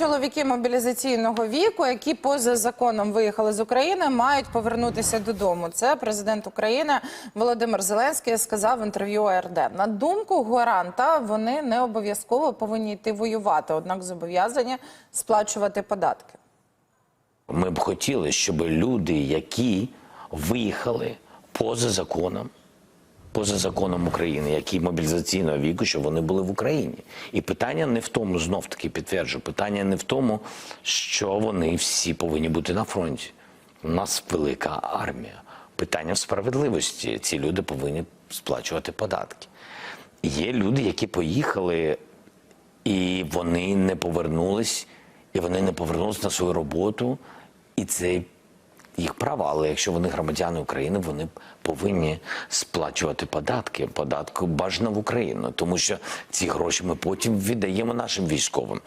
Чоловіки мобілізаційного віку, які поза законом виїхали з України, мають повернутися додому. Це президент України Володимир Зеленський сказав в інтерв'ю АРД. На думку гаранта, вони не обов'язково повинні йти воювати, однак зобов'язані сплачувати податки. Ми б хотіли, щоб люди, які виїхали поза законом, поза законом України, які мобілізаційного віку, щоб вони були в Україні. І питання не в тому, знов таки підтверджую, питання не в тому, що вони всі повинні бути на фронті. У нас велика армія. Питання в справедливості. Ці люди повинні сплачувати податки. Є люди, які поїхали і вони не повернулись, і вони не повернулись на свою роботу, і це їх права, Але якщо вони громадяни України, вони повинні сплачувати податки, податку бажано в Україну, тому що ці гроші ми потім віддаємо нашим військовим.